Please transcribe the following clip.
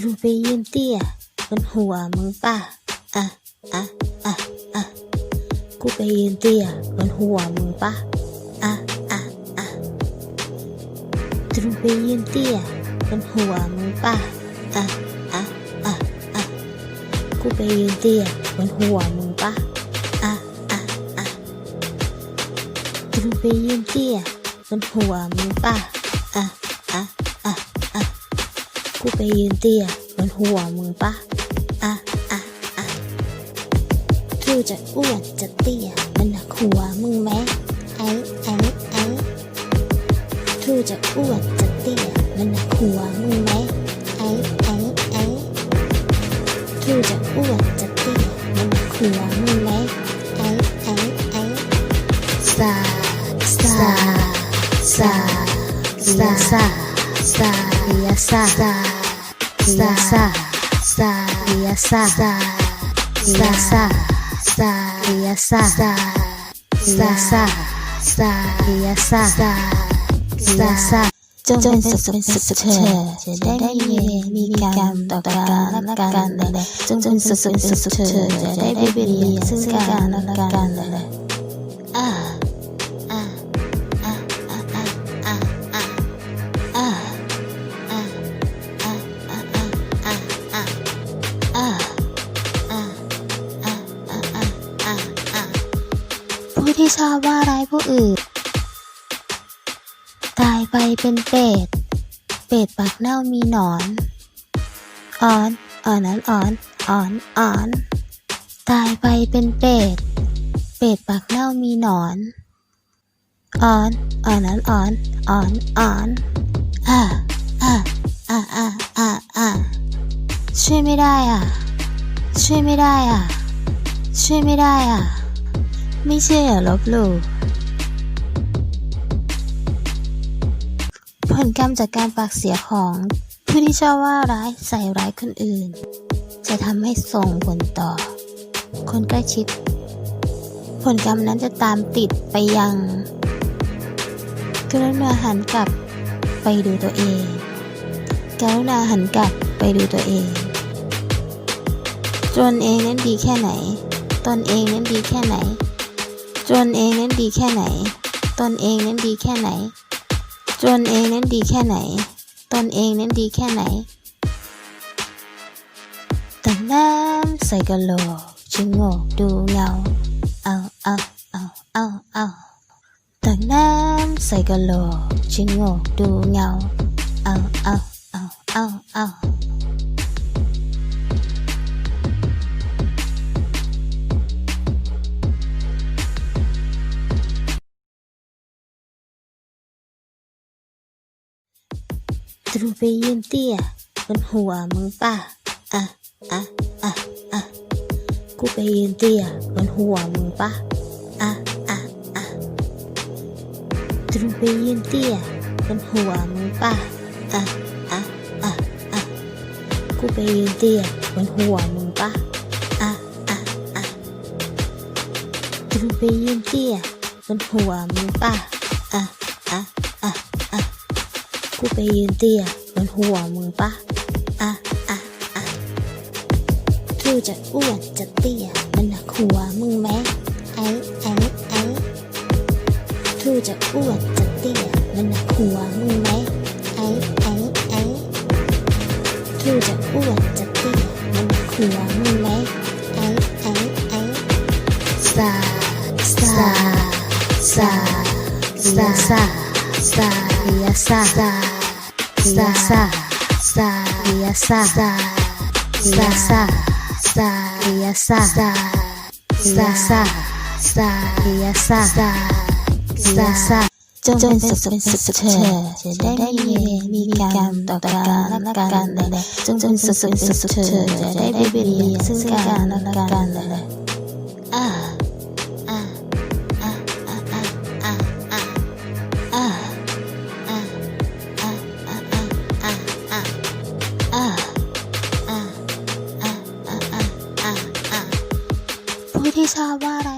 ตรูไปยืนเตี้ยบนหัวมึงป่ะ อะ อะ อะ อะ กูไปยืนเตี้ยบนหัวมึงป่ะ อะ อะ อะตรูไปยืนเตี้ยบนหัวมึงป่ะ อะ อะ อะ อะ กูไปยืนเตี้ยบนหัวมึงป่ะ อะ อะ อะตรูไปยืนเตี้ยบนหัวมึงป่ะ ไปยืนเตี้ยบนหัวมึงปะอะอะอะกูจะอ้วนจะเตี้ยมันหนักหัวมึงไหมไอ้ไอ้ไอ้กูจะอ้วนจะเตี้ยมันหนักหัวมึงไหมไอ้ไอ้ไอ้กูจะอ้วนจะเตี้ยมันหนักหัวมึงไหมไอ้ไอ้ไอ้ซาซาซาซาซา sa biasa sa biasa sa biasa sa biasa sa biasa sa biasa sa biasa sa biasa จงเป็นสุขเป็นสุขเธอจะได้มีเวรมีกรรมต่อกั ชอบว่าร้ายผู้อื่น ตายไปเป็นเป็ด เป็ดปากเน่ามีหนอน อ่อน อ่อนนั้นอ่อนอ่อนอ่อน ตายไปเป็นเป็ด เป็ดปากเน่ามีหนอน อ่อน อ่อนนั้นอ่อนอ่อนอ่อนอ่าอ่าอ่าอ่าอ่าอ่าช่วยไม่ได้อะ ช่วยไม่ได้อะ ช่วยไม่ได้อะ ไม่เชื่ออย่าลบหลู่ผลกรรมจากการปากเสียของผู้ที่ชอบว่าร้ายใส่ร้ายคนอื่น จะทำให้ส่งผลต่อ คนใกล้ชิด ผลกรรมนั้นจะตามติดไปยังกรุณาหันกลับไปดูตัวเองกรุณาหันกลับไปดูตัวเองจนเองนั้นดีแค่ไหน ตนเองนั้นดีแค่ไหน จนเองนั้นดีแค่ไหน ตนเองนั้นดีแค่ไหนจนเองนั้นดีแค่ไหน ตนเองนั้นดีแค่ไหนแต่น้ำใส่กะโหลกชะโงกดูเงาเอาเอาเอาเอาเอาตักน้ำใส่กะโหลกชะโงกดูเงาเอาเอาเอา ตรูไปยืนเตี้ยบนหัวมึงป่ะอะอะอะอะกูไปยืนเตี้ยบนหัวมึงป่ะอะอะอะตรูไปยืนเตี้ยบนหัวมึงป่ะอะอะอะอะกูไปยืนเตี้ยบนหัวมึงป่ะอะอะอะตรูไปยืนเตี้ยบนหัวมึงป่ะอะอะอะอะ กูไปยืนเตี้ยบนหัวมึงปะอะอะอะกูจะอ้วนจะเตี้ยมันหนักหัวมึงไหมไอ้ไอ้ไอ้ทูจะอ้วนจะเตี้ยมันหนักหัวมึงไหมไอ้ไอ้ไอ้ทูจะอ้วนจะเตี้ยมันหนักหัวมึงไหมไอ้ไอ้ไอ้ซาซาซาซาซา ซาเบียซาซาซาซาซาเบียซาซาซาซาซาเบียซาซาซาซาซา 茶笑い